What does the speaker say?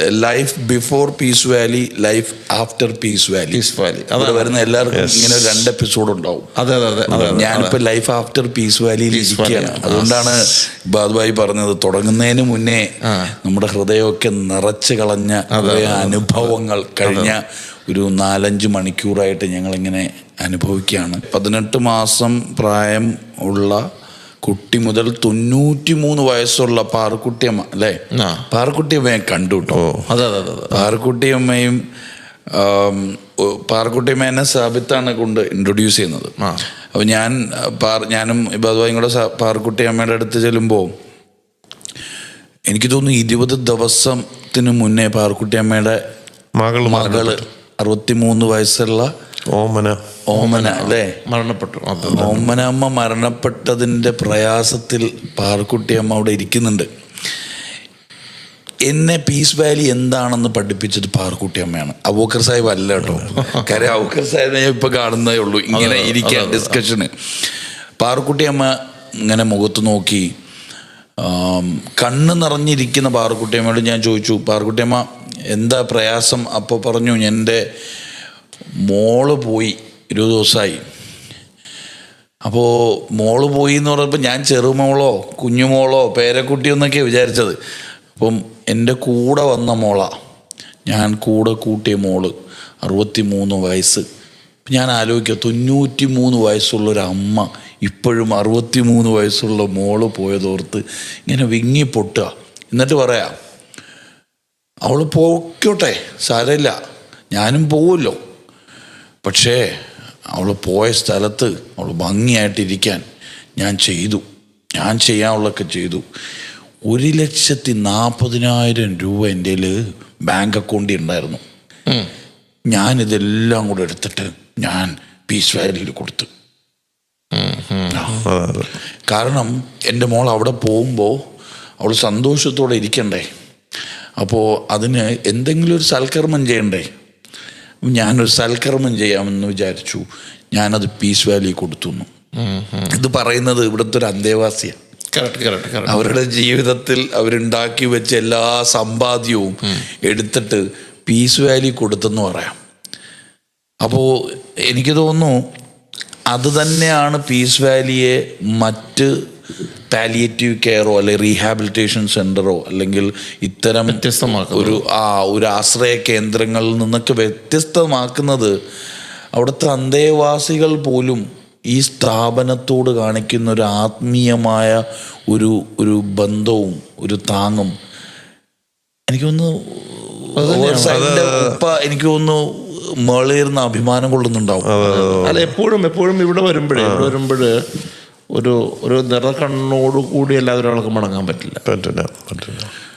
Life before peace valley life after peace valley peace valley അവിടെ വരുന്ന എല്ലാവർക്കും ഇങ്ങനെ രണ്ട് എപ്പിസോഡ് ഉണ്ടാവും. അതെ അതെ അതെ ഞാനിപ്പോ ലൈഫ് ആഫ്റ്റർ പീസ് വാലി ഇരിക്കുകയാണ്. അതുകൊണ്ടാണ് ബാദ്ബായി പറഞ്ഞത് തുടങ്ങുന്നതിന് മുന്നേ നമ്മുടെ ഹൃദയമൊക്കെ നിറച്ച് കളഞ്ഞ അനുഭവങ്ങൾ കഴിഞ്ഞ ഒരു നാലഞ്ച് മണിക്കൂറായിട്ട് ഞങ്ങളിങ്ങനെ അനുഭവിക്കുകയാണ്. പതിനെട്ട് മാസം പ്രായം ഉള്ള കുട്ടി മുതൽ തൊണ്ണൂറ്റി മൂന്ന് വയസ്സുള്ള പാറക്കുട്ടിയമ്മ അല്ലേ? ആ. പാറക്കുട്ടിയമ്മ ഞാൻ കണ്ടു കേട്ടോ. അതെ അതെ പാറക്കുട്ടിയമ്മയും പാറക്കുട്ടിയമ്മ എന്നെ സാബിത്താണ് കൊണ്ട് ഇൻട്രൊഡ്യൂസ് ചെയ്യുന്നത്. അപ്പൊ അപ്പോൾ ഞാൻ പാർ ഞാനും ഇബാദുവായും കൂടെ പാറക്കുട്ടിയമ്മയുടെ അടുത്ത് ചെല്ലുമ്പോൾ എനിക്ക് തോന്നുന്നു ഇരുപത് ദിവസത്തിന് മുന്നേ പാറക്കുട്ടിയമ്മയുടെ മകൾ മകൾ അറുപത്തിമൂന്ന് വയസ്സുള്ള ഓമന. ഓമന അല്ലേ? മരണപ്പെട്ടു. ഓമന അമ്മ മരണപ്പെട്ടതിന്റെ പ്രയാസത്തിൽ പാറക്കുട്ടിയമ്മ അവിടെ ഇരിക്കുന്നുണ്ട്. എന്നെ പീസ് വാലി എന്താണെന്ന് പഠിപ്പിച്ചത് പാർക്കുട്ടി അമ്മയാണ്. അബൂക്കർ സാഹിബ് അല്ല കേട്ടോ. കാര്യം അവോക്കർ സാഹിബ് ഞാൻ ഇപ്പൊ കാണുന്നേ ഉള്ളൂ. ഇങ്ങനെ ഇരിക്കുക. ഡിസ്കഷന് പാറക്കുട്ടി അമ്മ ഇങ്ങനെ മുഖത്ത് നോക്കി ആം, കണ്ണ് നിറഞ്ഞിരിക്കുന്ന പാറക്കുട്ടിയമ്മയോട് ഞാൻ ചോദിച്ചു പാറക്കുട്ടിയമ്മ എന്താ പ്രയാസം? അപ്പോൾ പറഞ്ഞു എന്റെ മോൾ പോയി ഇരുപത് ദിവസമായി. അപ്പോൾ മോൾ പോയി എന്ന് പറഞ്ഞപ്പോൾ ഞാൻ ചെറുമോളോ കുഞ്ഞുമോളോ പേരക്കുട്ടിയോ എന്നൊക്കെയാണ് വിചാരിച്ചത്. അപ്പം എന്റെ കൂടെ വന്ന മോളാ. ഞാൻ കൂടെ കൂട്ടിയ മോൾ അറുപത്തി മൂന്ന് വയസ്സ് ഞാൻ ആലോചിക്കുക തൊണ്ണൂറ്റി മൂന്ന് വയസ്സുള്ളൊരമ്മ ഇപ്പോഴും അറുപത്തി മൂന്ന് വയസ്സുള്ള മോൾ പോയതോർത്ത് ഇങ്ങനെ വിങ്ങി പൊട്ടുക എന്നിട്ട് പറയാം അവൾ പോയിക്കോട്ടെ സാരമില്ല. ഞാനും പോവുമല്ലോ. പക്ഷേ അവൾ പോയ സ്ഥലത്ത് അവൾ ഭംഗിയായിട്ടിരിക്കാൻ ഞാൻ ചെയ്തു. ഞാൻ ചെയ്യാനുള്ളതൊക്കെ ചെയ്തു. ഒരു ലക്ഷത്തി നാൽപ്പതിനായിരം രൂപ എന്റെ ബാങ്ക് അക്കൗണ്ടിൽ ഉണ്ടായിരുന്നു. ഞാൻ ഇതെല്ലാം കൂടെ എടുത്തിട്ട് ഞാൻ പീസ് വാലിയിൽ കൊടുത്തു. കാരണം എന്റെ മോൾ അവിടെ പോകുമ്പോൾ അവൾ സന്തോഷത്തോടെ ഇരിക്കണ്ടേ? അപ്പോൾ അതിന് എന്തെങ്കിലും ഒരു സൽക്കർമ്മം ചെയ്യണ്ടേ? ഞാനൊരു സൽക്കർമ്മം ചെയ്യാമെന്ന് വിചാരിച്ചു. ഞാനത് പീസ് വാലി കൊടുത്തു ഇത് പറയുന്നത് ഇവിടുത്തെ ഒരു അന്തേവാസിയാണ്. അവരുടെ ജീവിതത്തിൽ അവരുണ്ടാക്കി വെച്ച എല്ലാ സമ്പാദ്യവും എടുത്തിട്ട് പീസ് വാലി കൊടുത്തെന്ന് പറയാം. അപ്പോൾ എനിക്ക് തോന്നുന്നു അത് തന്നെയാണ് പീസ് വാലിയെ മറ്റ് പാലിയേറ്റീവ് കെയറോ അല്ലെങ്കിൽ റീഹാബിലിറ്റേഷൻ സെന്ററോ അല്ലെങ്കിൽ ഇത്തരം വ്യത്യസ്തമാക്കുന്ന. ഒരു ആ ഒരു ആശ്രയ കേന്ദ്രങ്ങളിൽ നിന്നൊക്കെ വ്യത്യസ്തമാക്കുന്നത് അവിടുത്തെ അന്തേവാസികൾ പോലും ഈ സ്ഥാപനത്തോട് കാണിക്കുന്ന ഒരു ആത്മീയമായ ഒരു ഒരു ബന്ധവും ഒരു താങ്ങും. എനിക്കൊന്ന് എനിക്കൊന്ന് ഉപ്പ എനിക്ക് തോന്നുന്നു അഭിമാനം കൊള്ളുന്നുണ്ടാവും. അല്ല എപ്പോഴും എപ്പോഴും ഇവിടെ വരുമ്പോഴേ ഇവിടെ വരുമ്പോൾ ഒരു ഒരു നിറകണ്ണോട് കൂടി അല്ലാതെ ഒരാൾക്ക് മടങ്ങാൻ പറ്റില്ല. പറ്റില്ല പറ്റില്ല.